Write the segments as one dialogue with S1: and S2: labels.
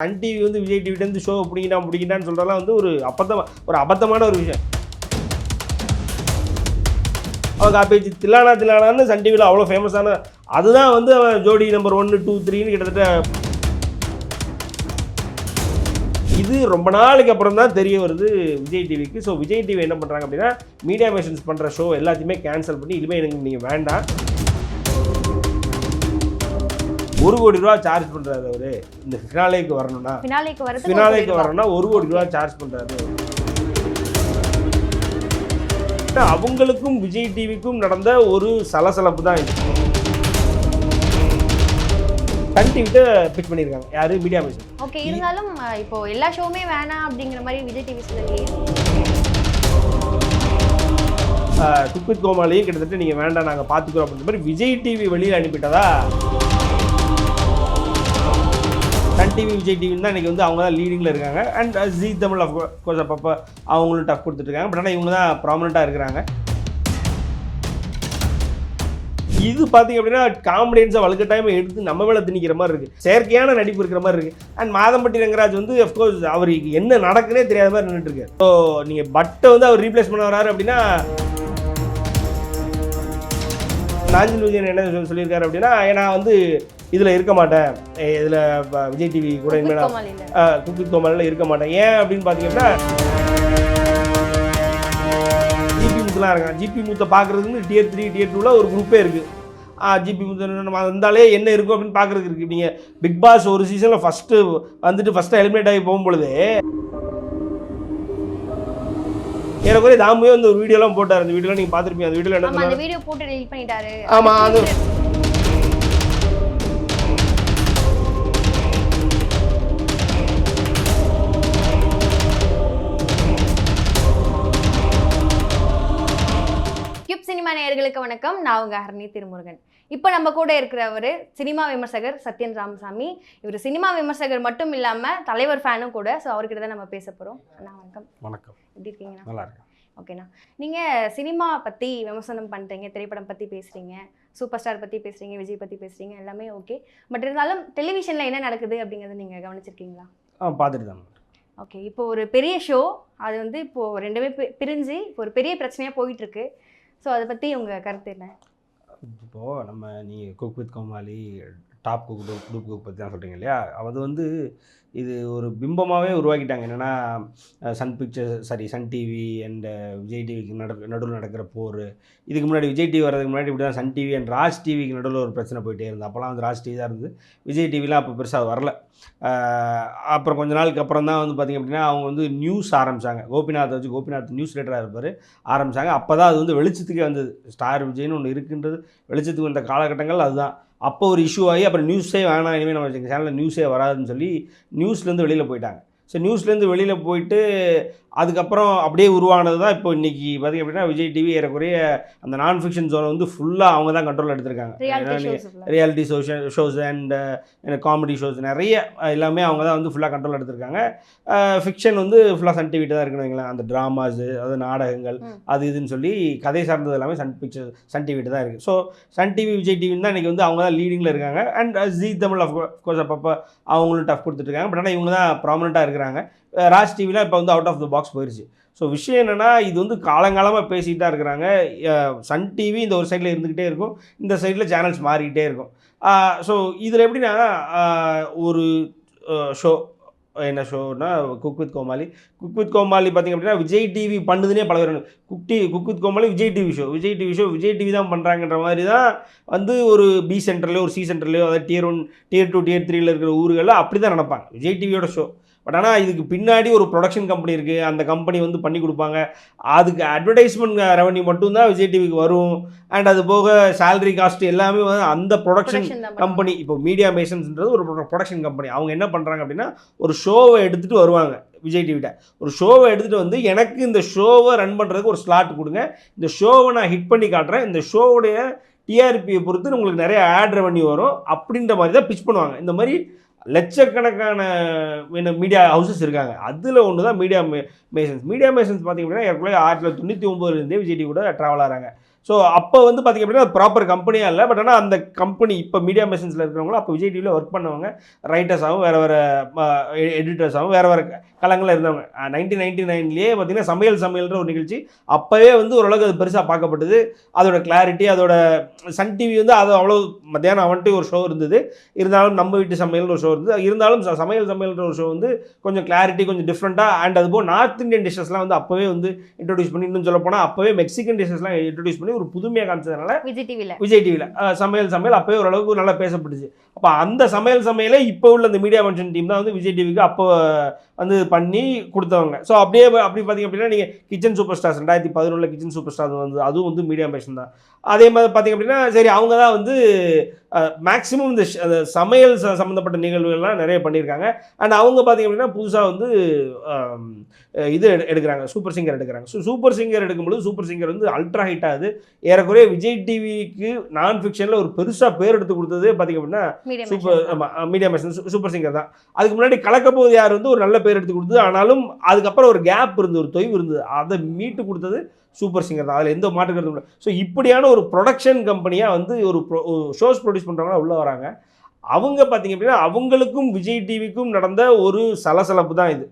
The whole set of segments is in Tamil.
S1: சன் டிவி வந்து விஜய் டிவிலேருந்து ஷோ பிடிக்கிட்டா பிடிக்கிட்டான்னு சொல்கிறதெல்லாம் வந்து ஒரு அபத்தம் ஒரு அபத்தமான ஒரு விஷயம். அவன் காப்பேஜ் தில்லானா தில்லானான்னு சன் டிவியில் அவ்வளோ ஃபேமஸான அதுதான் வந்து அவன் ஜோடி நம்பர் ஒன்று டூ த்ரீன்னு கிட்டத்தட்ட இது ரொம்ப நாளைக்கு அப்புறம் தான் தெரிய வருது விஜய் டிவிக்கு ஸோ விஜய் டிவி என்ன பண்ணுறாங்க அப்படின்னா மீடியா மேஷன்ஸ் பண்ணுற ஷோ எல்லாத்தையுமே கேன்சல் பண்ணி இனிமேல் எனக்கு நீங்கள் வேண்டாம். ஒரு கோடி ரூபா சார்ஜ் பண்ணுறாரு அவரு. இந்த ஃபினாலேக்கு வரணும்னா.
S2: ஃபினாலேக்கு
S1: வரணும்னா ஒரு கோடி ரூபா சார்ஜ் பண்ணுறாரு அவங்களுக்கும் விஜய் டிவிக்கும் நடந்த ஒரு சலசலப்பு தான் இது. சன் டிவிட்ட பண்ணியிருக்காங்க. யாரு? மீடியா மேஷன்
S2: ஓகே இருந்தாலும் இப்போ எல்லா ஷோவுமே வேணாம் அப்படிங்கிற மாதிரி விஜய் டிவி சொல்லலையே.
S1: குக்வித் கோமாளியும் கிட்டத்தட்ட நீங்கள் வேண்டாம் நாங்கள் பார்த்துக்குறோம் அப்படின்ற மாதிரி விஜய் டிவி வெளியில் அனுப்பிட்டதா? டிவி விஜய் டிவின்னு தான் இன்றைக்கி வந்து அவங்க தான் லீடிங்கில் இருக்காங்க. And Zee Tamil of course அப்பப்போ அவங்களும் டஃப் கொடுத்துட்ருக்காங்க. பட் ஆனால் இவங்க தான் ப்ராமினெண்ட்டாக இருக்கிறாங்க. இது பார்த்தீங்க அப்படின்னா காமெடியன்ஸை வழுக்க டைம் எடுத்து நம்ம மேலே திணிக்கிற மாதிரி இருக்குது செயற்கையான நடிப்பு இருக்கிற மாதிரி இருக்குது அண்ட் மாதம்பட்டி ரங்கராஜ் வந்து அஃப்கோர்ஸ் அவருக்கு என்ன நடக்குன்னே தெரியாத மாதிரி நின்றுட்டு ஸோ நீங்கள் பட்டை வந்து அவர் ரீப்ளேஸ் பண்ண வராரு அப்படின்னா நாஞ்சில் விஜயன் என்ன சொல்லியிருக்காரு அப்படின்னா ஏன்னா வந்து இதில் இருக்க மாட்டேன். இதில் விஜய் டிவி கூட இனிமேல் குக்கித் கோமாளில். இருக்க மாட்டேன். ஏன் அப்படின்னு பார்த்தீங்கன்னா ஜிபி முத்துலாம் இருக்காங்க. ஜிபி முத்தை பார்க்குறதுக்கு டியர் த்ரீ டியர் டூவில் ஒரு குரூப்பே இருக்குது ஜிபி முத்து நம்ம வந்தாலே என்ன இருக்கும் அப்படின்னு பார்க்குறதுக்கு இருக்குது நீங்கள் பிக் பாஸ் ஒரு சீசனில் ஃபஸ்ட்டு வந்துட்டு ஃபஸ்ட்டு எலிமினேட் ஆகி போகும்பொழுது ஏறக்குறைய தாமுவே வந்து ஒரு வீடியோலாம் போட்டார். அந்த வீடியோலாம் நீங்கள் பார்த்துருப்பீங்க. அந்த வீடியோவில் என்ன
S2: ஆமா அந்த வீடியோ போட்டு டெலிட் பண்ணிட்டாரு.
S1: ஆமா, அது-
S2: சினிமா நேயர்களுக்கு வணக்கம். நான் உங்க ஹரணி திருமுருகன். இப்போ நம்ம கூட இருக்கிறவர் சினிமா விமர்சகர் சத்யன் ராமசாமி. இவர் சினிமா விமர்சகர் மட்டும் இல்லாம தலைவர் ஃபேனும் கூட. ஸோ அவர்கிட்ட தான் நம்ம பேச போறோம். அண்ணா வணக்கம்.
S1: வணக்கம்.
S2: எப்படி இருக்கீங்கண்ணா
S1: நல்லா
S2: ஓகேண்ணா நீங்க சினிமா பத்தி விமர்சனம் பண்றீங்க திரைப்படம் பத்தி பேசுறீங்க சூப்பர் ஸ்டார் பத்தி பேசுறீங்க விஜய் பத்தி பேசுறீங்க எல்லாமே ஓகே பட் இருந்தாலும் டெலிவிஷன்ல என்ன நடக்குது அப்படிங்கறத நீங்க கவனிச்சிருக்கீங்களா?
S1: ஆ பார்த்துட்டு தான்
S2: ஓகே இப்போ ஒரு பெரிய ஷோ அது வந்து இப்போ ரெண்டுமே பிரிஞ்சு இப்போ ஒரு பெரிய பிரச்சனையா போயிட்டு இருக்கு. ஸோ அதை பற்றி உங்கள் கருத்து என்ன?
S1: இப்போது நம்ம நீங்கள் cook with Komali top cook dupe cook பற்றி தான் சொல்கிறீங்க இல்லையா? அது வந்து இது ஒரு பிம்பமாகவே உருவாக்கிட்டாங்க. என்னென்னா Sun Pictures sorry Sun TV and Vijay டிவிக்கு நடு நடுவில் நடக்கிற போர். இதுக்கு முன்னாடி விஜய் டிவி வரதுக்கு முன்னாடி இப்படி தான் சன் டிவி அண்ட் ராஜ் டிவிக்கு நடுவில் ஒரு பிரச்சனை போயிட்டே இருந்தது. அப்போலாம் வந்து ராஜ் டிவி தான் இருந்தது. விஜய் டிவிலாம் அப்போ பெருசாக வரல. அப்புறம் கொஞ்ச நாளுக்கு அப்புறம் தான் வந்து பார்த்திங்க அப்படின்னா அவங்க வந்து நியூஸ் ஆரம்பித்தாங்க கோபிநாத் வச்சு கோபிநாத் நியூஸ் ரைட்டராக இருப்பார். ஆரம்பித்தாங்க அப்போ தான் அது வந்து வெளிச்சத்துக்கே வந்தது. ஸ்டார் விஜய்னு ஒன்று இருக்குன்றது வெளிச்சத்துக்கு வந்த காலகட்டங்கள் அதுதான். அப்போ ஒரு இஷ்யூ ஆகி அப்புறம் நியூஸே வேணாம் இனிமேல் நம்ம சேனலில் நியூஸே வராதுன்னு சொல்லி நியூஸ்லேருந்து வெளியில் போயிட்டாங்க. ஸோ நியூஸ்லேருந்து வெளியில் போயிட்டு அதுக்கப்புறம் அப்படியே உருவானது தான் இப்போ இன்றைக்கி பார்த்திங்க அப்படின்னா விஜய் டிவி ஏறக்குறைய அந்த நான் ஃபிக்ஷன் ஜோனை வந்து ஃபுல்லாக அவங்க தான் கண்ட்ரோல் எடுத்திருக்காங்க.
S2: Reality shows
S1: shows and comedy shows நிறைய எல்லாமே அவங்க தான் வந்து ஃபுல்லாக கண்ட்ரோல் எடுத்திருக்காங்க. ஃபிக்ஷன் வந்து ஃபுல்லாக சன் டிவிட்டு தான் இருக்குன்னு அந்த ட்ராமாஸு அதாவது நாடகங்கள். அது இதுன்னு சொல்லி கதை சார்ந்தது எல்லாமே சன் பிக்சர் சன் டிவிட்டு தான் இருக்குது ஸோ சன் டிவி விஜய் டிவின்னு தான் இன்றைக்கி வந்து அவங்க தான் லீடிங்கில் இருக்காங்க. And Zee Tamil of course அப்பப்போ அவங்களும் டஃப் கொடுத்துட்ருக்காங்க பட் ஆனால் இவங்க தான் ப்ராமினெண்ட்டாக இருக்கிறாங்க. ராஜ் டிவிலாம் இப்போ வந்து அவுட் ஆஃப் த பாக்ஸ் போயிடுச்சு ஸோ விஷயம் என்னென்னா இது வந்து காலங்காலமாக பேசிகிட்டு தான் இருக்கிறாங்க சன் டிவி இந்த ஒரு சைடில் இருந்துக்கிட்டே இருக்கும். இந்த சைடில் சேனல்ஸ் மாறிக்கிட்டே இருக்கும். ஸோ இதில் எப்படின்னா ஒரு ஷோ என்ன ஷோனா cook with Komali. Cook with Komali பார்த்திங்க அப்படின்னா விஜய் டிவி பண்ணுதுனே பல பேர் cook D cook with Komali Vijay TV show Vijay TV show Vijay TV தான் பண்ணுறாங்கன்ற மாதிரி தான் வந்து ஒரு பி சென்டர்லேயோ ஒரு சி சென்டர்லேயோ அதாவது tier one tier two tier த்ரீல இருக்கிற ஊர்களில் அப்படி தான் நடப்பாங்க. விஜய் டிவியோட ஷோ பட் ஆனால் இதுக்கு பின்னாடி ஒரு ப்ரொடக்ஷன் கம்பெனி இருக்குது அந்த கம்பெனி வந்து பண்ணி கொடுப்பாங்க. அதுக்கு அட்வர்டைஸ்மெண்ட் ரெவன்யூ மட்டும்தான் விஜய் டிவிக்கு வரும். அண்ட் அது போக salary காஸ்ட் எல்லாமே வந்து அந்த ப்ரொடக்ஷன் கம்பெனி இப்போ மீடியா மேஷன்ஸ்ன்றது ஒரு ப்ரொடக்ஷன் கம்பெனி அவங்க என்ன பண்ணுறாங்க அப்படின்னா ஒரு ஷோவை எடுத்துகிட்டு வருவாங்க விஜய் டிவிட்ட ஒரு ஷோவை எடுத்துகிட்டு வந்து எனக்கு இந்த ஷோவை ரன் பண்ணுறதுக்கு ஒரு ஸ்லாட் கொடுங்க. இந்த ஷோவை நான் ஹிட் பண்ணி காட்டுறேன். இந்த ஷோவுடைய டிஆர்பியை பொறுத்து உங்களுக்கு நிறைய ஆட் ரெவன்யூ வரும். அப்படின்ற மாதிரி தான் பிச் பண்ணுவாங்க. இந்த மாதிரி லட்சக்கணக்கான மீடியா ஹவுசஸ் இருக்காங்க. அதில் ஒன்று தான் மீடியா மேஷன்ஸ் மீடியா மேஷன்ஸ் பார்த்தீங்க அப்படின்னா ஏற்கனவே ஆயிரத்தி தொள்ளாயிரத்தி தொண்ணூற்றி ஒம்போதுலேருந்தே விஜய்டி கூட ட்ராவல் ஆகிறாங்க ஸோ அப்போ வந்து பார்த்திங்க அப்படின்னா ப்ராப்பர் கம்பெனியாக இல்லை. பட் ஆனால் அந்த கம்பெனி இப்போ மீடியா மேஷன்ஸில் இருக்கிறவங்களும் அப்போ விஜய் டிவியில் ஒர்க் பண்ணவங்க ரைட்டர்ஸாகவும் வேறு வேறு எடிட்டர்ஸாகவும் வேறு வேறு களங்களில் இருந்தவங்க. நைன்டீன் நைன்டி நைன்லேயே பார்த்தீங்கன்னா சமையல் சமையல்ன்ற ஒரு நிகழ்ச்சி. அப்போவே வந்து ஓரளவுக்கு அது பெருசாக பார்க்கப்பட்டது. அதோட கிளாரிட்டி அதோட சன் டிவி வந்து அது அவ்வளோ மத்தியானம் அவன்ட்டு ஒரு ஷோ இருந்தது. இருந்தாலும் நம்ம வீட்டு சமையல்னு ஒரு ஷோ இருந்தது. இருந்தாலும் சமையல் சமையல்ன்ற ஒரு ஷோ வந்து கொஞ்சம் கிளாரிட்டி கொஞ்சம் டிஃப்ரெண்ட்டாக அண்ட் அதுபோல் நார்த் இந்தியன் டிஷ்ஷஸ்லாம் வந்து அப்போவே வந்து இன்ட்ரடியூஸ் பண்ணி இன்னும் சொல்ல போனால் அப்போவே மெக்சிகன் டிஷ்ஷஸ்லாம் இன்ட்ரடியூஸ் பண்ணி ஒரு புதுமையாக காமிச்சதுனால
S2: விஜய் டிவில
S1: விஜய் டிவியில் சமையல் சமையல் அப்போவே ஓரளவுக்கு நல்லா பேசப்பட்டுச்சு. அப்போ அந்த சமையல் சமையலே இப்போ உள்ள இந்த மீடியா மென்ஷன் டீம் தான் வந்து விஜய் டிவிக்கு அப்போ வந்து பண்ணி கொடுத்தவங்க. ஸோ அப்படியே அப்படி பார்த்தீங்க அப்படின்னா நீங்கள் கிச்சன் சூப்பர் ஸ்டார்ஸ் ரெண்டாயிரத்தி பதினொன்றில் கிச்சன் சூப்பர் ஸ்டார் வந்து அதுவும் வந்து மீடியா பேஷன் தான். அதே மாதிரி பார்த்தீங்க அப்படின்னா சரி அவங்க தான் வந்து மேக்ஸிமம் இந்த சமையல் சம்மந்தப்பட்ட நிகழ்வுகள்லாம் நிறைய பண்ணியிருக்காங்க. அண்ட் அவங்க பார்த்தீங்க அப்படின்னா புதுசாக வந்து இது எடு- எடுக்கிறாங்க. சூப்பர் சிங்கர் எடுக்கிறாங்க. ஸோ சூப்பர் சிங்கர் எடுக்கும்பொழுது சூப்பர் சிங்கர் வந்து அல்ட்ரா ஹிட் ஆகுது. ஏறக்குறைய விஜய் டிவிக்கு நான் ஃபிக்ஷனில் ஒரு பெருசாக பேர் எடுத்து கொடுத்தது பார்த்தீங்க அப்படின்னா சூப்பர் ஆமாம் மீடியா மெஷன் சூப்பர் சிங்கர் தான். அதுக்கு முன்னாடி கலக்க போது யார் வந்து ஒரு நல்ல பேர் எடுத்து கொடுத்தது. ஆனாலும் அதுக்கப்புறம் ஒரு கேப் இருந்து ஒரு தொய்வு இருந்தது. அதை மீட்டு கொடுத்தது சூப்பர் சிங்கர் தான். அதில் எந்த மாற்று கருத்தும் இல்லை. ஸோ இப்படியான ஒரு ப்ரொடக்ஷன் கம்பெனியாக வந்து ஒரு ஷோஸ் ப்ரொடியூஸ் பண்ணுறவங்க உள்ளே வராங்க. அவங்க பார்த்தீங்க அப்படின்னா அவங்களுக்கும் விஜய் டிவிக்கும் நடந்த ஒரு சலசலப்பு தான் இது.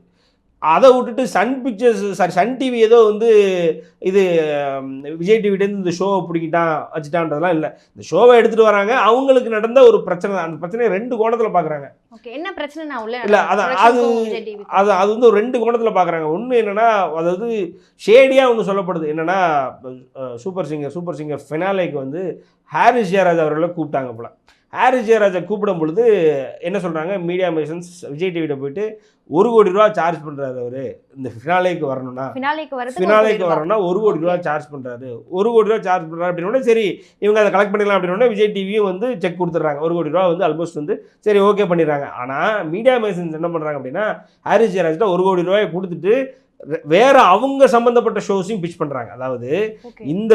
S1: அதை விட்டுட்டு Sun Pictures sorry Sun TV ஏதோ வந்து இது விஜய் டிவிட்டேருந்து இந்த ஷோவை பிடிக்கிட்டான் வச்சுட்டான்றதெல்லாம் இல்லை. இந்த ஷோவை எடுத்துகிட்டு வராங்க. அவங்களுக்கு நடந்த ஒரு பிரச்சனை தான். அந்த பிரச்சனையை ரெண்டு கோணத்தில் பார்க்குறாங்க
S2: என்ன பிரச்சனை
S1: இல்ல, அது- அது- அது அது வந்து ஒரு ரெண்டு கோணத்தில் பார்க்குறாங்க ஒன்று என்னென்னா அதாவது ஷேடியாக ஒன்று சொல்லப்படுது. என்னென்னா சூப்பர் சிங்கர் சூப்பர் சிங்கர் ஃபினாலேக்கு வந்து ஹாரிஸ் ஜெயராஜ் அவர்களை கூப்பிட்டாங்க போல. ஹாரிஸ் ஜெயராஜை கூப்பிடும் பொழுது என்ன சொல்கிறாங்க மீடியா மிஷன்ஸ் விஜய் டிவிட்ட போயிட்டு ஒரு கோடி ரூபா சார்ஜ் பண்ணுறாரு அவர். இந்த ஃபினாலேக்கு வரணும்னா.
S2: ஃபினாலேக்கு
S1: வரணும்னா ஒரு கோடி ரூபா சார்ஜ் பண்ணுறாரு ஒரு கோடி ரூபா சார்ஜ் பண்ணுறாரு அப்படின்னா சரி இவங்க அதை கலெக்ட் பண்ணிக்கலாம் அப்படின்னா விஜய் டிவியும் வந்து செக் கொடுத்துட்றாங்க. ஒரு கோடி ரூபா வந்து ஆல்மோஸ்ட் வந்து சரி ஓகே பண்ணிடுறாங்க. ஆனால் மீடியா மேசன்ஸ் என்ன பண்ணுறாங்க அப்படின்னா ஹாரிஸ் ஜெயராஜ்ட்ட ஒரு கோடி ரூபாயை கொடுத்துட்டு வேற அவங்க சம்பந்தப்பட்ட ஷோஸையும் பிச் பண்ணுறாங்க அதாவது இந்த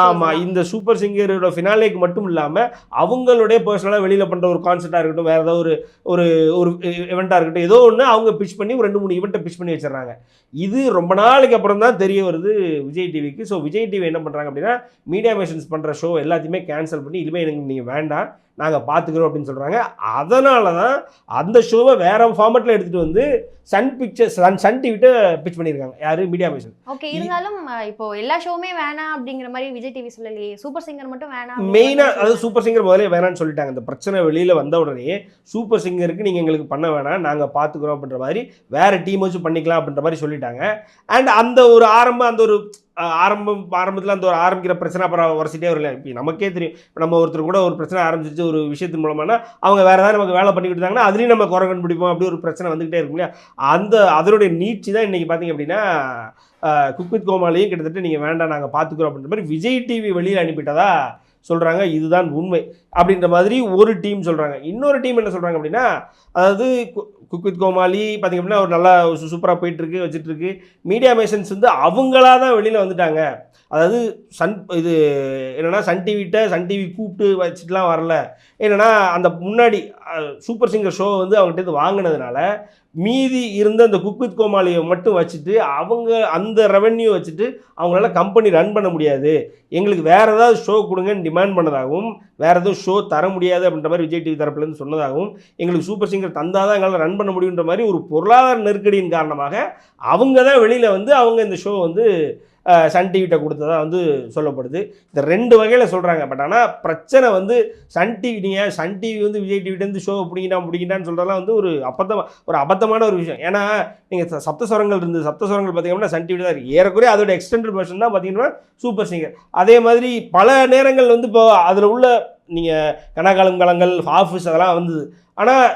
S1: ஆமா இந்த சூப்பர் சிங்கரோட ஃபினாலேக்கு மட்டும் இல்லாம அவங்களுடைய பர்சனலாக வெளியில பண்ற ஒரு கான்சர்ட்டாக இருக்கட்டும் வேற ஏதாவது ஒரு ஒரு ஒரு இவெண்ட்டாக இருக்கட்டும் ஏதோ ஒன்று அவங்க பிச் பண்ணி ஒரு ரெண்டு மூணு ஈவெண்ட்டை பிச் பண்ணி வச்சிடுறாங்க. இது ரொம்ப நாளைக்கு அப்புறம் தான் தெரிய வருது விஜய் டிவிக்கு ஸோ விஜய் டிவி என்ன பண்ணுறாங்க அப்படின்னா மீடியா மேஷன்ஸ் பண்ணுற ஷோ எல்லாத்தையுமே கேன்சல் பண்ணி இனிமேல் எனக்கு நீங்கள் வேண்டாம். நாங்கள் பார்த்துக்குறோம் அப்படின்னு சொல்கிறாங்க அதனால தான் அந்த ஷோவை வேற ஃபார்மேட்டில் எடுத்துகிட்டு வந்து சன் பிக்சர்ஸ் சன் சன் டிவிட்ட பிச் பண்ணியிருக்காங்க. யார்? மீடியா மேஷன்
S2: ஓகே இருந்தாலும் இப்போ எல்லா ஷோவுமே வேணாம் அப்படிங்கிற மாதிரி விஜய் டிவி சொல்லலையே. சூப்பர் சிங்கர் மட்டும் வேணாம்
S1: மெயினாக அதாவது சூப்பர் சிங்கர் முதல்ல வேணாம்னு சொல்லிட்டாங்க. இந்த பிரச்சனை வெளியில் வந்த உடனே சூப்பர் சிங்கருக்கு நீங்கள் எங்களுக்கு பண்ண வேணாம் நாங்கள் பார்த்துக்குறோம் அப்படின்ற மாதிரி வேறு டீம் வச்சு பண்ணிக்கலாம் அப்படின்ற மாதிரி சொல்லிட்டாங்க. அண்ட் அந்த ஒரு ஆரம்பம் அந்த ஒரு ஆரம்பம் ஆரம்பத்தில் அந்த ஒரு ஆரம்பிக்கிற பிரச்சனை அப்புறம் உரசிட்டே வரல. இப்போ நமக்கே தெரியும். இப்போ நம்ம ஒருத்தர் கூட ஒரு பிரச்சனை ஆரம்பிச்சிச்சு ஒரு விஷயத்தின் மூலமானா அவங்க வேறு ஏதாவது நமக்கு வேலை பண்ணிக்கிட்டு இருந்தாங்கன்னா அதுலேயும் நம்ம குறை கண்டுபிடிப்போம் அப்படி ஒரு பிரச்சனை வந்துகிட்டே இருக்கும் இல்லையா? அந்த அதனுடைய நீட்சி தான் இன்றைக்கி பார்த்தீங்க அப்படின்னா குக்வித் கோமாலையும் கிட்டத்தட்ட நீங்கள் வேண்டாம் நாங்கள் பார்த்துக்குறோம் அப்படின்ற மாதிரி விஜய் டிவி வெளியில் அனுப்பிட்டதா சொல்கிறாங்க இதுதான் உண்மை அப்படின்ற மாதிரி ஒரு டீம் சொல்கிறாங்க இன்னொரு டீம் என்ன சொல்கிறாங்க அப்படின்னா அதாவது கு- குக் வித் கோமாளி பார்த்திங்க அப்படின்னா ஒரு நல்லா சூப்பராக போயிட்டுருக்கு வச்சுட்ருக்கு மீடியா மேஷன்ஸ் வந்து அவங்களா தான் வெளியில் வந்துட்டாங்க. அதாவது சன் இது என்னென்னா சன் டிவிட்ட சன் டிவி கூப்பிட்டு வச்சுட்டுலாம் வரல. என்னென்னா அந்த முன்னாடி சூப்பர் சிங்கர் ஷோ வந்து அவங்ககிட்ட இருந்து வாங்கினதுனால மீதி இருந்த அந்த குக்வித் கோமாளியை மட்டும் வச்சுட்டு அவங்க அந்த ரெவென்யூ வச்சுட்டு அவங்களால கம்பெனி ரன் பண்ண முடியாது. எங்களுக்கு வேறு ஏதாவது ஷோ கொடுங்கன்னு டிமாண்ட் பண்ணதாகவும் வேறு எதுவும் ஷோ தர முடியாது அப்படின்ற மாதிரி விஜய் டிவி தரப்புலேருந்து சொன்னதாகவும் எங்களுக்கு சூப்பர் சிங்கர் தந்தால் தான் எங்களால் ரன் பண்ண முடியுன்ற மாதிரி ஒரு பொருளாதார நெருக்கடியின் காரணமாக அவங்க தான் வெளியில் வந்து அவங்க இந்த ஷோ வந்து சன் டிவிட்ட கொடுத்ததா வந்து சொல்லப்படுது. இந்த ரெண்டு வகையில் சொல்கிறாங்க பட் ஆனால் பிரச்சனை வந்து சன் டிவி நீங்கள் சன் டிவி வந்து விஜய் டிவிட்டேருந்து ஷோ பிடிங்கிட்டா பிடிக்கிட்டான்னு சொல்கிறதெல்லாம் வந்து ஒரு அபத்தம் ஒரு அபத்தமான ஒரு விஷயம். ஏன்னா நீங்கள் சப்தஸ்வரங்கள் இருந்து சப்தஸ்வரங்கள் பார்த்தீங்கன்னா சன் டிவி தான் இருக்குது ஏறக்குறைய அதோட எக்ஸ்டெண்டட் வெர்ஷன் தான் பார்த்தீங்கன்னா சூப்பர் சிங்கர் அதே மாதிரி பல நேரங்கள் வந்து இப்போ அதில் உள்ள நீங்கள் கனகாலம் கலங்கள் ஆஃபீஸ் அதெல்லாம் வந்தது. ஆனால்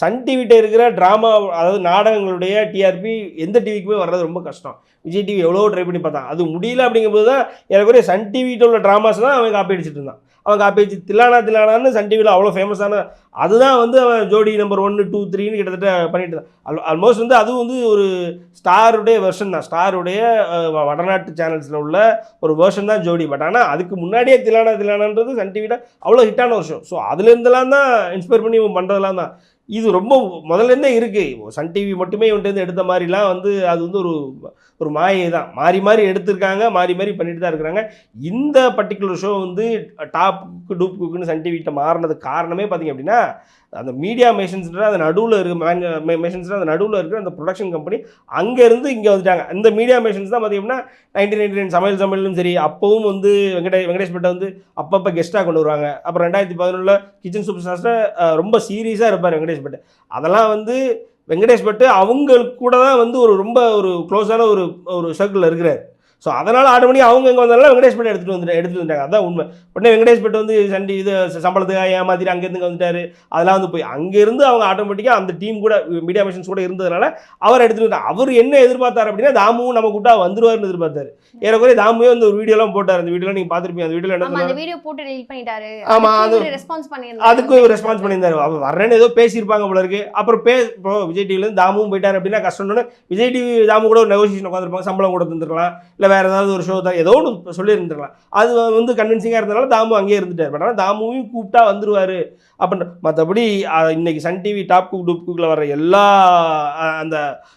S1: சன் டிவிட்ட இருக்கிற ட்ராமா அதாவது நாடகங்களுடைய டிஆர்பி எந்த டிவிக்குமே வர்றது ரொம்ப கஷ்டம். விஜய் டிவி எவ்வளோ ட்ரை பண்ணி பார்த்தான். அது முடியல அப்படிங்கும்போது தான் எனக்கு சன் டிவிட்ட உள்ள ட்ராமாஸ் தான் அவன் காப்பி அடிச்சிட்டு இருந்தான். அவன் காப்பி தில்லானா தில்லானான்னு சன் டிவியில் அவ்வளோ ஃபேமஸான அதுதான் வந்து அவன் ஜோடி நம்பர் ஒன்று டூ த்ரீன்னு கிட்டத்தட்ட பண்ணிட்டு தான் ஆல்மோஸ்ட் வந்து அதுவும் வந்து ஒரு ஸ்டாருடைய வெர்ஷன் தான். ஸ்டாருடைய வடநாட்டு சேனல்ஸில் உள்ள ஒரு வெர்ஷன் தான் ஜோடி. பட் ஆனால் அதுக்கு முன்னாடியே திலானா திலானான்றது சன் டிவியில் அவ்வளோ ஹிட்டான வருஷம் ஸோ அதுலேருந்துலாம் தான் இன்ஸ்பயர் பண்ணி இவன் பண்ணுறதுலாம் தான். இது ரொம்ப முதல்லேருந்தே இருக்குது சன் டிவி மட்டுமே இவன்ட்டு எடுத்த மாதிரிலாம் வந்து அது வந்து ஒரு ஒரு மாயை தான். மாறி மாறி எடுத்திருக்காங்க மாறி மாறி பண்ணிட்டு தான் இருக்கிறாங்க. இந்த பர்டிகுலர் ஷோ வந்து டாப் டூப் குக்குன்னு சன் டிவிகிட்ட மாறினதுக்கு காரணமே பார்த்தீங்க அப்படின்னா அந்த மீடியா மேஷன்ஸ்ன்ற அந்த நடுவில் இருக்க மேஷன்ஸ்ன்ற அந்த நடுவில் இருக்கிற அந்த ப்ரொடக்ஷன் கம்பெனி அங்கேருந்து இங்கே வந்துட்டாங்க. இந்த மீடியா மேஷன்ஸ் தான் பார்த்தீங்கன்னா நைன்டீன் நைன்டி நைன் சமையல் சமையலும் சரி அப்போவும் வந்து வெங்கடே வெங்கடேஷ் பட்டை வந்து அப்பப்போ கெஸ்ட்டாக கொண்டு வருவாங்க. அப்புறம் ரெண்டாயிரத்தி பதினொன்றில் கிச்சன் சூப்பர் ஸ்டார்ஸில் ரொம்ப சீரியஸாக இருப்பார் வெங்கடேஷ் பட்டு அதெல்லாம் வந்து வெங்கடேஷ் பட்டு அவங்களுக்கு கூட தான் வந்து ஒரு ரொம்ப ஒரு க்ளோஸான ஒரு ஒரு சர்க்கிளில் இருக்கிறார். ஸோ அதனால் ஆட்டோமேட்டிக் அவங்க இங்கே வந்தாலும் வெங்கடேஷ் பட்டு எடுத்துகிட்டு வந்துட்டு எடுத்துட்டு வந்துட்டாங்க. அதான் உண்மை. உடனே வெங்கடேஷ் பட்டு வந்து சண்டி இது சம்பளத்துக்காக ஏமாத்திட்டு அங்கேருந்து வந்துட்டாரு. அதெல்லாம் வந்து போய் அங்கேருந்து அவங்க ஆட்டோமேட்டிக்காக அந்த டீம் கூட மீடியா மிஷன்ஸ் கூட இருந்ததுனால அவர் எடுத்துகிட்டு வந்தார் அவர் என்ன எதிர்பார்த்தார் அப்படின்னா தாமுவும் நம்ம கூட்டா வந்துருவாருன்னு எதிர்பார்த்தாரு. ஏறக்குறைய தாமுவே வந்து ஒரு வீடியோலாம் போட்டார். அந்த வீடியோலாம் நீங்கள் பார்த்துருப்பீங்க. அந்த வீடியோவில் என்ன
S2: வீடியோ போட்டு டெலிட் பண்ணிட்டாரு.
S1: ஆமா, அது-
S2: ரெஸ்பான்ஸ் பண்ணியிருந்தாரு.
S1: ரெஸ்பான்ஸ் பண்ணியிருந்தாரு. அவர் வர்றேன்னு ஏதோ பேசியிருப்பாங்க போல இருக்கு. அப்புறம் பே இப்போ விஜய் டிவிலேருந்து தாமுவும் போயிட்டார் அப்படின்னா கஷ்டம்னு விஜய் டிவி தாமு கூட ஒரு நெகோசியேஷன் உட்காந்துருப்பாங்க சம்பளம் கூட தந்துருக்கலாம். இல்லை வேறு ஏதாவது ஒரு ஷோ தான் ஏதோ ஒன்று சொல்லியிருந்துருக்கலாம். அது வந்து கன்வின்சிங்காக இருந்தனால தாமு அங்கேயே இருந்துட்டார். பட் ஆனால் தாமுவையும் கூப்பிட்டா வந்துருவார் அப்படின்ற மற்றபடி இன்றைக்கி Sun TV top cook dupe குக்கில் வர எல்லா அந்த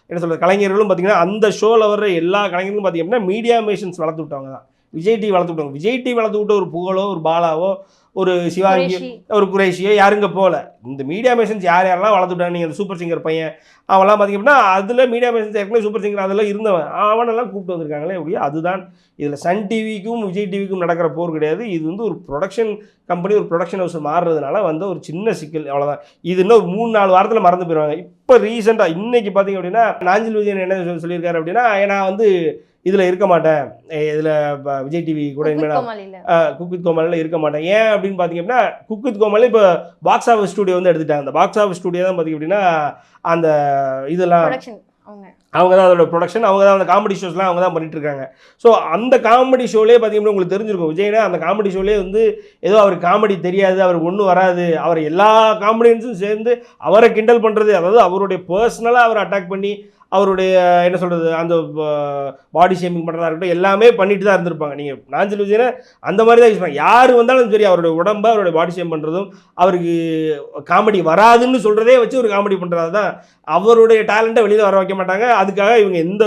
S1: என்ன சொல்கிறது கலைஞர்களும் பார்த்தீங்கன்னா அந்த ஷோவில் வர்ற எல்லா கலைஞர்களும் பார்த்தீங்க அப்படின்னா மீடியா மேஷன்ஸ் வளர்த்து விட்டவங்க தான். விஜய் டிவி வளர்த்து விட்டவங்க. விஜய் டிவி வளர்த்து விட்ட ஒரு புகழோ ஒரு பாலாவோ ஒரு சிவாங்கி. ஒரு குறைஷியோ யாருங்க போகல இந்த மீடியா மேஷன்ஸ் யார் யாரெல்லாம் வளர்த்துட்டாங்க நீங்கள் சூப்பர் சிங்கர் பையன் அவன்லாம் பார்த்தீங்க அப்படின்னா அதில் மீடியா மேஷன்ஸ் ஏற்கனவே சூப்பர் சிங்கர் அதில் இருந்தவன். அவனெல்லாம் கூப்பிட்டு வந்திருக்காங்களே ஒழிய அதுதான். இதில் சன் டிவிக்கும் விஜய் டிவிக்கும் நடக்கிற போர் கிடையாது. இது வந்து ஒரு ப்ரொடக்ஷன் கம்பெனி ஒரு ப்ரொடக்ஷன் ஹவுஸ் மாறுறதுனால வந்து ஒரு சின்ன சிக்கல். அவ்வளோதான் இது இன்னும் ஒரு மூணு நாலு வாரத்தில் மறந்து போயிடுவாங்க இப்போ ரீசெண்டாக இன்னைக்கு பார்த்தீங்க அப்படின்னா நாஞ்சில் விஜயன் என்ன சொல்லி- சொல்லியிருக்காரு அப்படின்னா நான் வந்து இதில் இருக்க மாட்டேன். இதில் விஜய் டிவி கூட இனிமேல் நான்
S2: கோமாளில.
S1: குக் வித் கோமாளியில் இருக்க மாட்டேன். ஏன் அப்படின்னு பார்த்தீங்க அப்படின்னா குக் வித் கோமாளி இப்போ பாக்ஸ் ஆஃபீஸ் ஸ்டுடியோ வந்து எடுத்துட்டாங்க. அந்த பாக்ஸ் ஆஃபீஸ் ஸ்டுடியோ தான் பார்த்தீங்க அப்படின்னா அந்த இதெல்லாம்
S2: அவங்க.
S1: தான் அதோட ப்ரொடக்ஷன் அவங்க தான் அந்த காமெடி ஷோஸ்லாம் அவங்க தான் பண்ணிட்டு இருக்காங்க. ஸோ அந்த காமெடி ஷோலேயே பார்த்தீங்கன்னா உங்களுக்கு தெரிஞ்சிருக்கும். விஜய்னா அந்த காமெடி ஷோலேயே வந்து ஏதோ அவருக்கு காமெடி தெரியாது அவருக்கு ஒன்றும் வராது. அவர் எல்லா காமெடியன்ஸும் சேர்ந்து அவரை கிண்டல் பண்ணுறது அதாவது அவருடைய பர்சனலாக அவரை அட்டாக் பண்ணி அவருடைய என்ன சொல்கிறது அந்த பாடி ஷேமிங் பண்ணுறதா இருக்கட்டும் எல்லாமே பண்ணிட்டு தான் இருந்திருப்பாங்க. நீங்கள் நாஞ்சில் விஜயனை அந்த மாதிரி தான் யூஸ் பண்ணாங்க. யார் வந்தாலும் சரி அவருடைய உடம்பை அவருடைய பாடி ஷேம் பண்ணுறதும் அவருக்கு காமெடி வராதுன்னு சொல்கிறதே வச்சு ஒரு காமெடி பண்ணுறது தான் அவருடைய டேலண்ட்டை வெளியில் வர வைக்க மாட்டாங்க. அதுக்காக இவங்க எந்த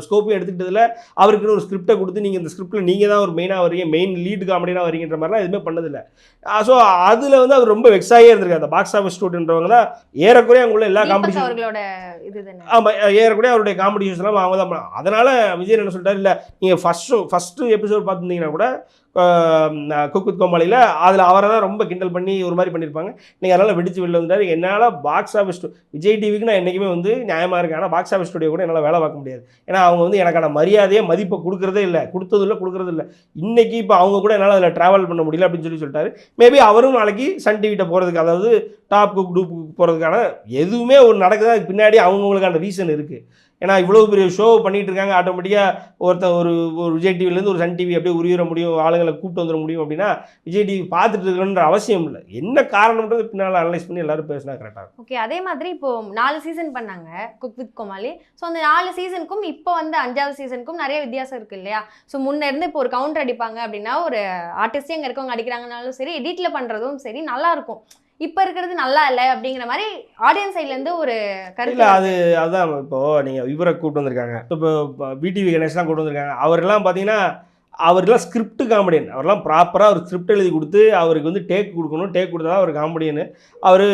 S1: ஸ்கோப்பையும் எடுத்துக்கிட்டதில் அவருக்குன்னு ஒரு ஸ்கிரிப்டை கொடுத்து நீங்கள் இந்த ஸ்கிரிப்டில் நீங்கள் தான் ஒரு மெயினாக வரீங்க மெயின் லீடு காமெடியாக வரீங்கன்ற மாதிரிலாம் எதுவுமே பண்ணதில்லை ஸோ அதில் வந்து அவர் ரொம்ப வெக்ஸாகவே இருந்திருக்காரு அந்த பாக்ஸ் ஆஃபீஸ் ஸ்டூடெண்ட்றவங்க தான் ஏறக்குறைய அங்குள்ள எல்லா காம்படிஷன் ஆமாம் ஏறக்குறைய அவருடைய காமெடி ஷோஸ்லாம் அவங்க தான். அதனால விஜய் என்ன சொல்லிட்டாரு இல்லை நீங்கள் ஃபஸ்ட் ஷோ ஃபஸ்ட்டு எபிசோட் பார்த்துருந்தீங்கன்னா கூட குக்குத் கோமாளியில் அதில் அவரை தான் ரொம்ப கிண்டல் பண்ணி ஒரு மாதிரி பண்ணியிருப்பாங்க நீங்கள் அதனால் வெடிச்சு வெளில வந்துட்டார் என்னால் பாக்ஸ் ஆஃபீஸ் விஜய் டிவிக்கு நான் என்றைக்குமே வந்து நியாயமாக இருக்கேன். ஆனால் பாக்ஸ் ஆஃபீஸ் ஸ்டுடியோ கூட என்னால் வேலை பார்க்க முடியாது. ஏன்னா அவங்க வந்து எனக்கான மரியாதையை மதிப்பை கொடுக்குறதே இல்லை. கொடுத்தது இல்லை கொடுக்குறது இல்லை. இன்றைக்கி இப்போ அவங்க கூட என்னால் அதில் ட்ராவல் பண்ண முடியல அப்படின்னு சொல்லி சொல்லிட்டாரு. மேபி அவரும் நாளைக்கு சன் டிவிட்ட போகிறதுக்கு அதாவது டாப் குக் டூப் போகிறதுக்கான எதுவுமே ஒரு நடக்குது? அதுக்கு பின்னாடி அவங்கவுங்களுக்கான ரீசன் இருக்குது ஏன்னா இவ்வளோ பெரிய ஷோ பண்ணிட்டு இருக்காங்க ஆட்டோமேட்டிக்காக ஒருத்தர் ஒரு ஒரு விஜய் டிவிலேருந்து ஒரு சன் டிவி அப்படியே உருவிட முடியும் ஆளுங்களை கூப்பிட்டு வந்துட முடியும் அப்படின்னா விஜய் டிவி பார்த்துட்டு இருக்கணுன்ற அவசியம் இல்லை. என்ன காரணம்ன்றது பின்னால் அனலைஸ் பண்ணி எல்லாரும் பேசினா கரெக்டாக
S2: ஓகே அதே மாதிரி இப்போ நாலு சீசன் பண்ணாங்க குக் வித் கோமாளி ஸோ அந்த நாலு சீசனுக்கும் இப்போ வந்து அஞ்சாவது சீசனுக்கும் நிறைய வித்தியாசம் இருக்கு இல்லையா? ஸோ முன்ன இருந்து இப்போ ஒரு கவுண்டர் அடிப்பாங்க அப்படின்னா ஒரு ஆர்டிஸ்டே அங்கே இருக்கவங்க அடிக்கிறாங்கனாலும் சரி எடிட்டில் பண்ணுறதும் சரி நல்லாயிருக்கும் இப்போ இருக்கிறது நல்லா இல்லை அப்படிங்கிற மாதிரி ஆடியன்ஸ் சைட்லேருந்து ஒரு கருத்து
S1: இல்லை அது அதுதான் இப்போ நீங்கள் இவரை கூப்பிட்டு வந்திருக்காங்க. இப்போ பிடிவி கணேஷ்லாம் கூப்பிட்டு வந்திருக்காங்க. அவரெல்லாம் பார்த்தீங்கன்னா அவர்லாம் ஸ்கிரிப்ட் காமெடியன் அவர்லாம் ப்ராப்பராக ஒரு ஸ்கிரிப்ட் எழுதி கொடுத்து அவருக்கு வந்து டேக் கொடுக்கணும். டேக் கொடுத்தா தான் அவர் காமெடியன் அவர்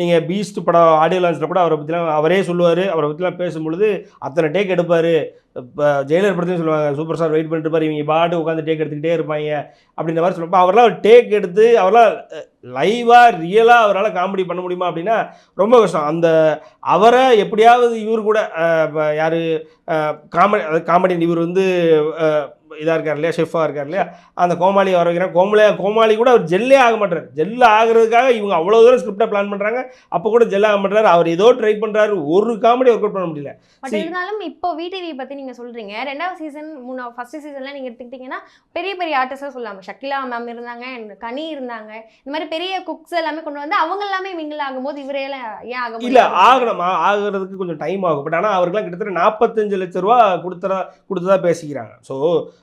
S1: நீங்கள் பீஸ்ட் படம் ஆடியோ லான்ச்சில் கூட அவரை பற்றிலாம் அவரே சொல்லுவார். அவரை பற்றிலாம் பேசும்பொழுது அத்தனை டேக் எடுப்பார். இப்போ ஜெயிலர் படத்தையும் சொல்லுவாங்க சூப்பர் ஸ்டார் வெயிட் பண்ணிட்டு இருப்பார். இவங்க பாட்டு உட்காந்து டேக் எடுத்துக்கிட்டே இருப்பாங்க. அப்படின்ற மாதிரி சொல்லுவோம் அவரெல்லாம் டேக் எடுத்து அவரெல்லாம் லைவாக ரியலாக அவரால் காமெடி பண்ண முடியுமா அப்படின்னா ரொம்ப கஷ்டம். அந்த அவரை எப்படியாவது இவர் கூட யார் காமெடி அதாவது காமெடியன் இவர் வந்து இதாக இருக்கார் இல்லையா ஷெஃபாக இருக்கார் இல்லையா அந்த கோமாளி வர வைக்கிறாங்க கோமாளி கோமாளி கூட அவர் ஜெல்லே ஆக மாட்டார். ஜெல்லு ஆகிறதுக்காக இவங்க அவ்வளோ தூரம் ஸ்கிரிப்டை பிளான் பண்ணுறாங்க அப்போ கூட ஜெல் ஆக மாட்டாரு. அவர் ஏதோ ட்ரை பண்ணுறாரு ஒரு காமெடி ஒர்க் அவுட் பண்ண முடியல.
S2: பட் இருந்தாலும் இப்போ விடிவி பத்தி நீங்க சொல்றீங்க. ரெண்டாவது சீசன் மூணா ஃபர்ஸ்ட் சீசன்ல நீங்க எடுத்துக்கிட்டீங்கன்னா பெரிய பெரிய ஆர்டிஸ்டா சொல்லலாம் ஷக்கிலா மேம் இருந்தாங்க கனி இருந்தாங்க இந்த மாதிரி பெரிய குக்ஸ் எல்லாமே கொண்டு வந்து அவங்க எல்லாமே மிங்கிள் ஆகும்போது இவரே ஏன் ஆக
S1: இல்ல? ஆகணுமா. ஆகுறதுக்கு கொஞ்சம் டைம் ஆகும். பட் ஆனால் அவருக்குலாம் கிட்டத்தட்ட நாற்பத்தஞ்சு லட்ச ரூபா கொடுத்ததா கொடுத்ததா பேசிக்கிறாங்க. ஸோ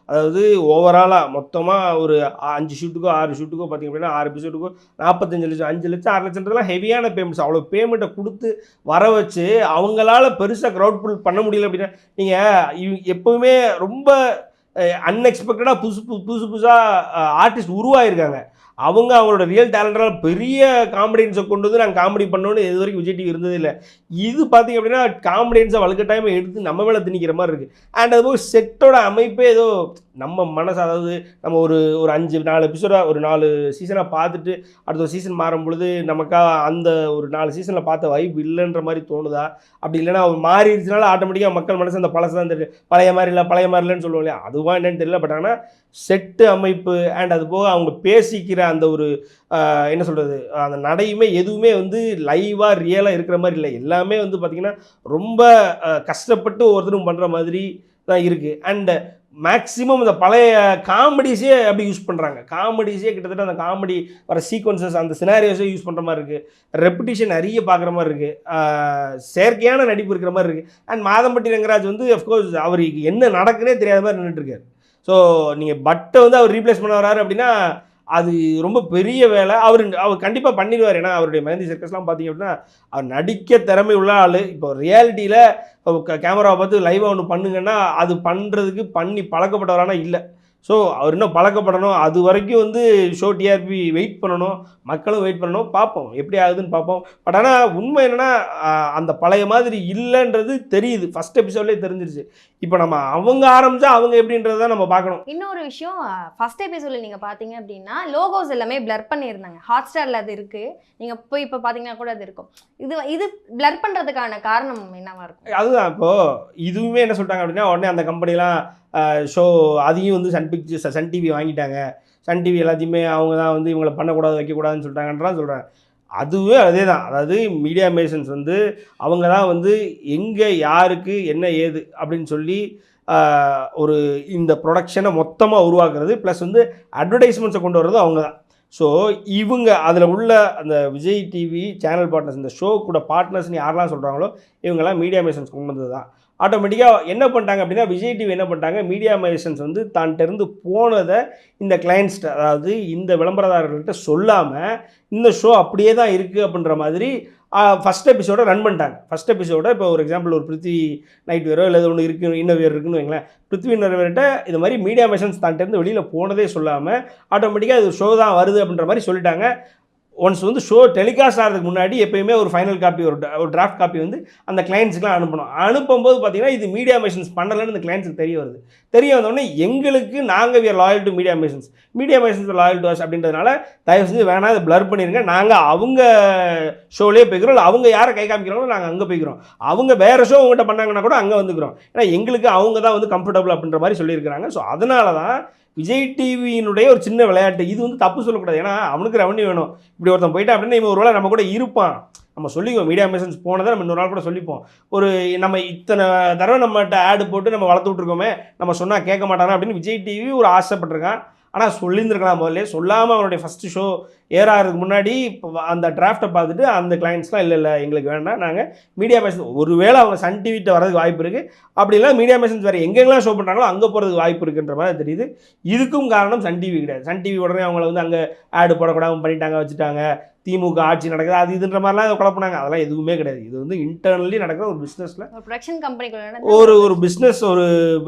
S1: அதாவது ஓவராலாக மொத்தமாக ஒரு அஞ்சு ஷூட்டுக்கோ ஆறு ஷூட்டுக்கோ பார்த்தீங்க அப்படின்னா ஆறு எபிசோடுக்கோ நாற்பத்தஞ்சு லட்சம் அஞ்சு லட்சம் ஆறு லட்சம்ன்றதுலாம் ஹெவியான பேமெண்ட்ஸ் அவ்வளோ பேமெண்ட்டை கொடுத்து வர வச்சு அவங்களால பெருசாக க்ரௌட் புல் பண்ண முடியல அப்படின்னா நீங்கள் எப்போவுமே ரொம்ப அன்எக்ஸ்பெக்டடாக புதுசு புது புதுசு புதுசாக ஆர்டிஸ்ட் உருவாகிருக்காங்க அவங்க அவங்களோட ரியல் டேலண்டால் பெரிய காமெடியன்ஸை கொண்டு வந்து நாங்கள் காமெடி பண்ணோன்னு இது வரைக்கும் விஜய் டிவி இருந்தது இல்லை. இது பார்த்தீங்க அப்படின்னா காமெடியன்ஸை வலுக்கட்டாயமாக டைம் எடுத்து நம்ம மேலே திணிக்கிற மாதிரி இருக்குது அண்ட் அது செட்டோட அமைப்பே ஏதோ நம்ம மனசு அதாவது நம்ம ஒரு ஒரு அஞ்சு நாலு எபிசோடாக ஒரு நாலு சீசனாக பார்த்துட்டு அடுத்த ஒரு சீசன் மாறும் பொழுது நமக்காக அந்த ஒரு நாலு சீசனில் பார்த்த வைப் இல்லைன்ற மாதிரி தோணுதா? அப்படி இல்லைன்னா அவர் மாறிடுச்சுனால ஆட்டோமேட்டிக்காக மக்கள் மனசு அந்த பழசு தான் தெரியும். பழைய மாதிரி இல்லை பழைய மாதிரி இல்லைன்னு சொல்லுவோம் இல்லையா? அதுவாக என்னன்னு தெரியல பட் ஆனால் செட்டு அமைப்பு அண்ட் அது போக அவங்க பேசிக்கிற அந்த ஒரு என்ன சொல்கிறது அந்த நடையுமே எதுவுமே வந்து லைவாக ரியலாக இருக்கிற மாதிரி இல்லை. எல்லாமே வந்து பார்த்திங்கன்னா ரொம்ப கஷ்டப்பட்டு ஒவ்வொருத்தரும் பண்ணுற மாதிரி தான் இருக்குது அண்டு மேக்ஸிமம் இந்த பழைய காமெடிஸே அப்படி யூஸ் பண்ணுறாங்க காமெடிஸே கிட்டத்தட்ட அந்த காமெடி வர சீக்வன்சஸ் அந்த சினாரியோஸே யூஸ் பண்ணுற மாதிரி இருக்குது ரெப்புடேஷன் நிறைய பார்க்குற மாதிரி இருக்குது செயற்கையான நடிப்பு இருக்கிற மாதிரி இருக்குது அண்ட் மாதம்பட்டி ரங்கராஜ் வந்து அஃப்கோர்ஸ் அவருக்கு என்ன நடக்குன்னே தெரியாத மாதிரி நின்றுட்டுருக்காரு ஸோ நீங்கள் பட்டை வந்து அவர் ரீப்ளேஸ் பண்ண வர்றாரு அப்படின்னா அது ரொம்ப பெரிய வேலை. அவர் அவர் கண்டிப்பாக பண்ணிடுவார். ஏன்னா அவருடைய மெஹந்தி சர்க்கஸ்லாம் பார்த்தீங்க அப்படின்னா அவர் நடிக்க திறமை உள்ள ஆள். இப்போ ரியாலிட்டியில் கேமராவை பார்த்து லைவாக ஒன்று பண்ணுங்கன்னா அது பண்ணுறதுக்கு பண்ணி பழக்கப்பட்டவரானா இல்லை. ஸோ அவர் இன்னும் பழக்கப்படணும். அது வரைக்கும் வந்து ஷோ டிஆர்பி வெயிட் பண்ணணும். மக்களும் வெயிட் பண்ணணும். பார்ப்போம். எப்படி ஆகுதுன்னு பார்ப்போம். பட் ஆனால் உண்மை என்னென்னா அந்த பழைய மாதிரி இல்லைன்றது தெரியுது. ஃபஸ்ட் எபிசோட்லேயே தெரிஞ்சிருச்சு. இப்போ நம்ம அவங்க ஆரம்பிச்சா அவங்க எப்படின்றத நம்ம பார்க்கணும்.
S2: இன்னொரு விஷயம் ஃபர்ஸ்ட் எபிசோட்ல நீங்க பாத்தீங்க அப்படின்னா லோகோஸ் எல்லாமே பிளர் பண்ணியிருந்தாங்க. ஹாட் ஸ்டார்ல அது இருக்கு. நீங்க போய் இப்போ பாத்தீங்கன்னா கூட அது இருக்கும். இது இது பிளர் பண்றதுக்கான காரணம் என்னவா இருக்கும்?
S1: அதுதான். இப்போது இதுவுமே என்ன சொல்லிட்டாங்க அப்படின்னா உடனே அந்த கம்பெனிலாம் ஷோ அதையும் வந்து சன் பிக்சர்ஸ் சன் டிவி வாங்கிட்டாங்க. சன் டிவி எல்லாத்தையுமே அவங்க தான் வந்து இவங்களை பண்ணக்கூடாது வைக்கக்கூடாதுன்னு சொல்லிட்டாங்கன்றான் சொல்கிறாங்க அதுவே அதே தான். அதாவது மீடியா மேஷன்ஸ் வந்து அவங்க தான் வந்து எங்கே யாருக்கு என்ன ஏது அப்படின்னு சொல்லி ஒரு இந்த ப்ரொடக்ஷனை மொத்தமாக உருவாக்குறது ப்ளஸ் வந்து அட்வர்டைஸ்மெண்ட்ஸை கொண்டு வர்றது அவங்க தான். ஸோ இவங்க அதில் உள்ள அந்த விஜய் டிவி சேனல் பார்ட்னர்ஸ் இந்த ஷோ கூட பார்ட்னர்ஸ்னு யாரெல்லாம் சொல்கிறாங்களோ இவங்கெல்லாம் மீடியா மேஷன்ஸ் கொண்டு வந்தது தான். ஆட்டோமேட்டிக்காக என்ன பண்ணிட்டாங்க அப்படின்னா விஜய் டிவி என்ன பண்ணிட்டாங்க? மீடியா மைசன்ஸ் வந்து தான்கிட்ட இருந்து போனதை இந்த கிளைண்ட்ஸ்ட்ட அதாவது இந்த விளம்பரதாரர்கள்ட்ட சொல்லாமல் இந்த ஷோ அப்படியே தான் இருக்குது அப்படின்ற மாதிரி ஃபஸ்ட் எபிசோடை ரன் பண்ணிட்டாங்க. ஃபஸ்ட் எபிசோட இப்போ ஒரு எக்ஸாம்பிள் ஒரு பிருத்வி நைட் வேரோ இல்லை ஒன்று இருக்கு இன்னோவேர் இருக்குன்னு வைங்களேன். பிருத்வி இன்னோவேர்கிட்ட இது மாதிரி மீடியா மிஷன்ஸ் தான் இருந்து வெளியில் போனதே சொல்லாமல் ஆட்டோமேட்டிக்காக இது ஷோ தான் வருது அப்படின்ற மாதிரி சொல்லிட்டாங்க. ஒன்ஸ் வந்து ஷோ டெலிகாஸ்ட் ஆகிறதுக்கு முன்னாடி எப்பயுமே ஒரு ஃபைனல் காப்பி ஒரு ஒரு டிராஃப்ட் காப்பி வந்து அந்த கிளைண்ட்ஸுக்குலாம் அனுப்பணும். அனுப்பும்போது பார்த்தீங்கன்னா இது மீடியா மிஷன்ஸ் பண்ணலன்னு இந்த கிளைண்ட்ஸுக்கு தெரிய வருது. தெரிய வந்தோடனே எங்களுக்கு நாங்கள் we're loyal to Media Masons Media Masons loyal to us அப்படின்றதுனால தயவு செஞ்சு வேணாம் அதை ப்ளர் பண்ணிடுங்க நாங்கள் அவங்க ஷோலேயே போய்க்கிறோம். இல்லை அவங்க யாரை கை காமிக்கிறாங்களோ நாங்கள் அங்கே போய்க்கிறோம். அவங்க வேறு ஷோ உங்கள்கிட்ட பண்ணாங்கன்னா கூட அங்கே வந்துக்கிறோம். ஏன்னா எங்களுக்கு அவங்க தான் வந்து கம்ஃபர்டபுள் அப்படின்ற மாதிரி சொல்லியிருக்கிறாங்க. ஸோ அதனால தான் விஜய் டிவியினுடைய ஒரு சின்ன விளையாட்டு. இது வந்து தப்பு சொல்லக்கூடாது. ஏன்னா அவனுக்கு ரெவன்யூ வேணும். இப்படி ஒருத்தன் போயிட்டா அப்படின்னா இவன் ஒருவேளை நம்ம கூட இருப்பான். நம்ம சொல்லிக்குவோம். மீடியா மெசன்ஸ் போனதை நம்ம இன்னொரு நாள் கூட சொல்லிப்போம். ஒரு நம்ம இத்தனை தடவை நம்மகிட்ட ஆடு போட்டு நம்ம வளர்த்து விட்ருக்கோமே நம்ம சொன்னால் கேட்க மாட்டானா அப்படின்னு விஜய் டிவி ஒரு ஆசைப்பட்டிருக்கான். ஆனால் சொல்லியிருந்திருக்கலாம் முதல்ல. சொல்லாமல் அவனுடைய ஃபஸ்ட்டு ஷோ ஏறாகிறதுக்கு முன்னாடி இப்போ அந்த டிராஃப்ட்டை பார்த்துட்டு அந்த கிளைண்ட்ஸ்லாம் இல்லை இல்லை எங்களுக்கு வேண்டாம். நாங்கள் மீடியா மேசன்ஸ் ஒருவேளை அவங்க சன் டிவிட்ட வரதுக்கு வாய்ப்பு இருக்குது அப்படி இல்லை மீடியா மேசன்ஸ் வேறு எங்கெங்கெல்லாம் ஷோ பண்ணுறாங்களோ அங்கே போகிறதுக்கு வாய்ப்பு இருக்குன்ற மாதிரி தெரியுது. இதுக்கும் காரணம் சன் டிவி கிடையாது. சன் டிவி உடனே அவங்கள வந்து அங்கே ஆடு போடக்கூடாமல் பண்ணிட்டாங்க வச்சுட்டாங்க. திமுக ஆட்சி நடக்குது அது இதுன்ற மாதிரிலாம் குழப்பினாங்க அதெல்லாம் எதுவுமே கிடையாது. இது வந்து இன்டர்னலி நடக்கிற ஒரு பிஸ்னஸில்
S2: ப்ரொடக்ஷன் கம்பெனிக்குள்ள
S1: ஒரு ஒரு பிஸ்னஸ் ஒரு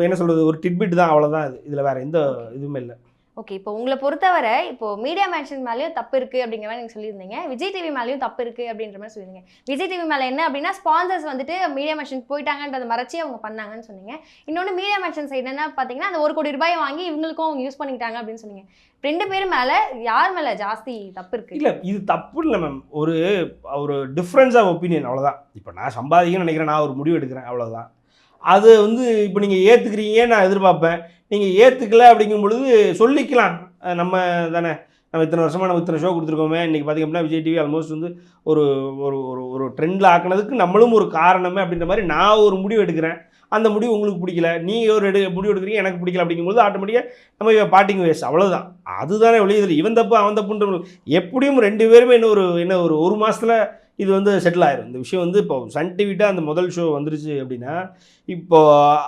S1: என்ன சொல்கிறது ஒரு டிட்பிட் தான். அவ்வளோதான் இது. இதில் வேறு எந்த இதுவுமே இல்லை.
S2: ஓகே இப்போ உங்களை பொறுத்தவரை இப்போ மீடியா மேன்ஷன் மேலேயும் தப்பு இருக்கு அப்படிங்கிற மாதிரி நீங்க சொல்லியிருந்தீங்க. விஜய் டிவி மேலேயும் தப்பு இருக்கு அப்படின்ற மாதிரி சொல்லியிருந்தீங்க. விஜய் டிவி மேலே என்ன அப்படின்னா ஸ்பான்சர்ஸ் வந்துட்டு மீடியா மேன்ஷன் போயிட்டாங்கன்றதை மறைச்சி அவங்க பண்ணாங்கன்னு சொன்னீங்க. இன்னொன்று மீடியா மேன்ஷன் சைடு என்ன பார்த்தீங்கன்னா அந்த ஒரு கோடி ரூபாய் வாங்கி இவங்களுக்கும் அவங்க யூஸ் பண்ணிக்கிட்டாங்க அப்படின்னு சொன்னீங்க. ரெண்டு பேரும் மேலே யார் மேலே ஜாஸ்தி தப்பு இருக்கு?
S1: இல்லை இது தப்பு இல்லை மேம் ஒரு ஒரு டிஃப்ரென்ஸ் ஆஃப் ஒப்பீனியன் அவ்வளோதான் இப்போ நான் சம்பாதிக்கணும்னு நினைக்கிறேன் நான் ஒரு முடிவு எடுக்கிறேன் அவ்வளோதான் அது வந்து இப்போ நீங்கள் ஏற்றுக்கிறீங்க நான் எதிர்பார்ப்பேன். நீங்கள் ஏற்றுக்கல அப்படிங்கும் பொழுது சொல்லிக்கலாம். நம்ம தானே. நம்ம இத்தனை வருஷமாக நம்ம இத்தனை ஷோ கொடுத்துருக்கோமே. இன்றைக்கி பார்த்திங்க அப்படின்னா விஜய் டிவி ஆல்மோஸ்ட் வந்து ஒரு ஒரு ஒரு ஒரு ட்ரெண்டில் ஆக்குனதுக்கு நம்மளும் ஒரு காரணமே அப்படின்ற மாதிரி நான் ஒரு முடிவு எடுக்கிறேன். அந்த முடிவு உங்களுக்கு பிடிக்கல. நீங்கள் ஒரு எடு முடிவு எடுக்கிறீங்க எனக்கு பிடிக்கல அப்படிங்கும்போது ஆட்டோமேட்டிக்காக நம்ம பாட்டிங் வேஸ்ட் அவ்வளோதான் அதுதானே ஒளி இதில். இவன் தப்பு அவன் தப்புன்ற எப்படியும் ரெண்டு பேருமே இன்னும் ஒரு என்ன ஒரு ஒரு மாதத்தில் இது வந்து செட்டில் ஆயிரும். இந்த விஷயம் வந்து இப்போ சன் டிவிட்டாக அந்த முதல் ஷோ வந்துருச்சு அப்படின்னா இப்போ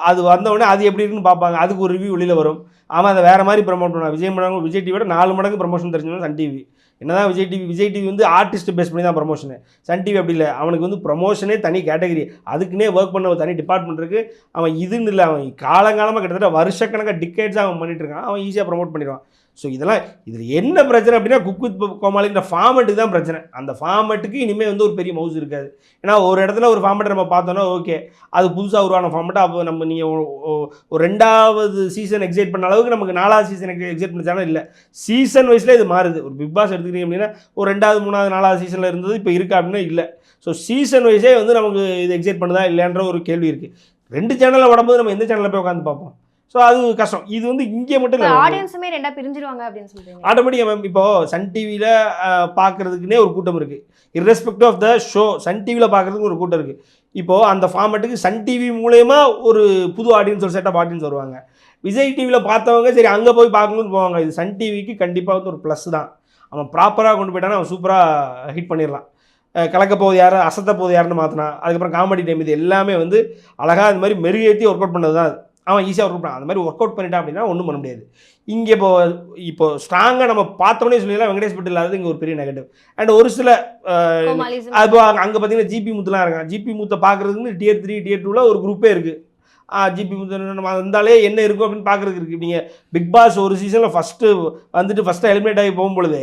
S1: அது வந்தவொடனே அது எப்படி இருக்குன்னு பார்ப்பாங்க. அதுக்கு ஒரு ரிவ்யூ வெளியில் வரும். ஆமாம் அதை வேறு மாதிரி ப்ரமோட் பண்ணுவாங்க விஜய் மடங்கு விஜய் டிவியோட நாலு மடங்கு ப்ரமோஷன் தெரிஞ்சவங்க சன் டிவி என்னதான் விஜய் டிவி விஜய் டிவி வந்து ஆர்டிஸ்ட் பேஸ் பண்ணி தான் ப்ரமோஷனு சன் டிவி அப்படி இல்லை. அவனுக்கு வந்து ப்ரமோஷனே தனி கேட்டகரி அதுக்குன்னே ஒர்க் பண்ண ஒரு தனி டிபார்ட்மெண்ட் இருக்குது அவன் இதுன்னு இல்லை. அவன் காலங்காலமாக கிட்டத்தட்ட வருஷக்கணக்காக டிக்கெட்ஸாக அவன் பண்ணிட்டு இருக்கான். அவன் ஈஸியாக ப்ரமோட் பண்ணிடுவான். ஸோ இதெல்லாம் இதில் என்ன பிரச்சனை அப்படின்னா குக் வித் கோமாளின்ற ஃபார்மெட்டுக்கு தான் பிரச்சனை. அந்த ஃபார்மெட்டுக்கு இனிமேல் வந்து ஒரு பெரிய மவுஸ் இருக்காது. ஏன்னா ஒரு இடத்துல ஒரு ஃபார்மெட்டை நம்ம பார்த்தோன்னா ஓகே அது புதுசாக உருவான ஃபார்மெட்டாக அப்போ நம்ம நீங்கள் ஒரு ரெண்டாவது சீசன் எக்ஸைட் பண்ண அளவுக்கு நமக்கு நாலாவது சீசன் எக்ஸைட் பண்ண சேனல் இல்லை. சீசன் வைஸில் இது மாறுது. ஒரு பிக் பாஸ் எடுத்துக்கிட்டீங்க அப்படின்னா ஒரு ரெண்டாவது மூணாவது நாலாவது சீசனில் இருந்தது இப்போ இருக்கா அப்படின்னா இல்லை. ஸோ சீசன் வைஸே வந்து நமக்கு இது எக்ஸைட் பண்ணுதா இல்லைன்ற ஒரு கேள்வி இருக்குது ரெண்டு சேனலில் உடம்போது நம்ம எந்த சேனலில் போய் உட்காந்து பார்ப்போம்? ஸோ அது கஷ்டம். இது வந்து இங்கே மட்டும் இல்லை.
S2: ஆடியன்ஸுமே ரெண்டா பிரிஞ்சிருவாங்க அப்படின்னு சொல்றீங்க.
S1: ஆட்டோமேட்டிக்காக மேம் இப்போ சன் டிவியில் பார்க்குறதுக்குனே ஒரு கூட்டம் இருக்குது irrespective of the show Sun டிவியில் பார்க்குறதுக்கு ஒரு கூட்டம் இருக்குது இப்போது அந்த ஃபார்மேட்டுக்கு சன் டிவி மூலயமா ஒரு புது ஆடியன்ஸ் ஒரு செட் ஆஃப் ஆடியன்ஸ் வருவாங்க. விஜய் டிவியில் பார்த்தவங்க சரி அங்கே போய் பார்க்கணும்னு போவாங்க. இது சன் டிவிக்கு கண்டிப்பாக வந்து ஒரு ப்ளஸ் தான். அவன் ப்ராப்பராக கொண்டு போயிட்டானா அவன் சூப்பராக ஹிட் பண்ணிடலாம். கலக்க போகுது யார் அசத்த போகுது யாருன்னு மாற்றினா அதுக்கப்புறம் காமெடி டைம் இது எல்லாமே வந்து அழகாக இந்த மாதிரி மெருகேற்றி ஒர்க் அவுட் பண்ணது தான் அது. அவன் ஈஸியாக ஒர்க் பண்ணான். அந்த மாதிரி ஒர்க் அவுட் பண்ணிட்டான் அப்படின்னா ஒன்றும் பண்ண முடியாது. இங்கே இப்போ இப்போ ஸ்ட்ராங்காக நம்ம பார்த்தோன்னே சொல்லிடலாம் வெங்கடேஷ் பட் இல்லாதது இங்கே ஒரு பெரிய நெகட்டிவ் அண்ட் ஒரு சில அது அங்கே பார்த்தீங்கன்னா ஜிபி முத்துலாம் இருக்காங்க. ஜிபி முத்தை பார்க்குறதுக்கு டியர் த்ரீ டியர் டூவில் ஒரு குரூப்பே இருக்குது ஜிபி முத்து நம்ம வந்தாலே என்ன இருக்கும் அப்படின்னு பார்க்குறதுக்கு இருக்குது நீங்கள் பிக் பாஸ் ஒரு சீசனில் ஃபஸ்ட்டு வந்துட்டு ஃபஸ்ட்டு எலிமினேட் ஆகி போகும்பொழுது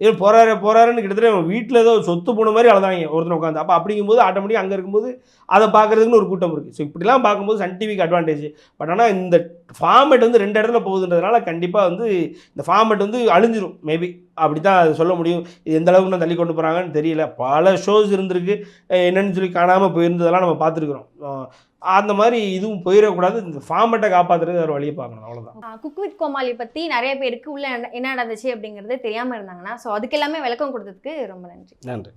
S1: இவன் போகிறாரு போகிறாருன்னு கிட்டத்தட்ட வீட்டில் ஏதோ சொத்து போன மாதிரி அழுதாங்க. ஒருத்தர் உட்காந்து அப்போ அப்படிங்கும்போது ஆட்டோமேட்டிக் அங்கே இருக்கும்போது அதை பார்க்குறதுக்குன்னு ஒரு கூட்டம் இருக்குது ஸோ இப்படிலாம் பார்க்கும்போது சன் டிவிக்கு அட்வான்டேஜ் பட் ஆனால் இந்த ஃபார்மேட் வந்து ரெண்டு இடத்துல போகுதுன்றதுனால கண்டிப்பாக வந்து இந்த ஃபார்மேட் வந்து அழிஞ்சிரும். மேபி அப்படி தான் அதை சொல்ல முடியும். இது எந்த அளவுக்கு நான் தள்ளி கொண்டு போகிறாங்கன்னு தெரியல. பல ஷோஸ் இருந்திருக்கு. என்னென்னு சொல்லி காணாமல் போயிருந்ததெல்லாம் நம்ம பார்த்துருக்குறோம். அந்த மாதிரி இதுவும் போயிடக்கூடாது. இந்த ஃபார்மேட்டை காப்பாற்றுறது ஒரு வழியை பார்க்கணும். அவ்வளோதான்
S2: குக் வித் கோமாளி பத்தி நிறைய பேருக்கு உள்ள என்ன- நடந்துச்சு அப்படிங்கிறது தெரியாம இருந்தாங்கன்னா ஸோ அதுக்கு எல்லாமே விளக்கம் கொடுத்ததுக்கு ரொம்ப நன்றி.
S1: நன்றி.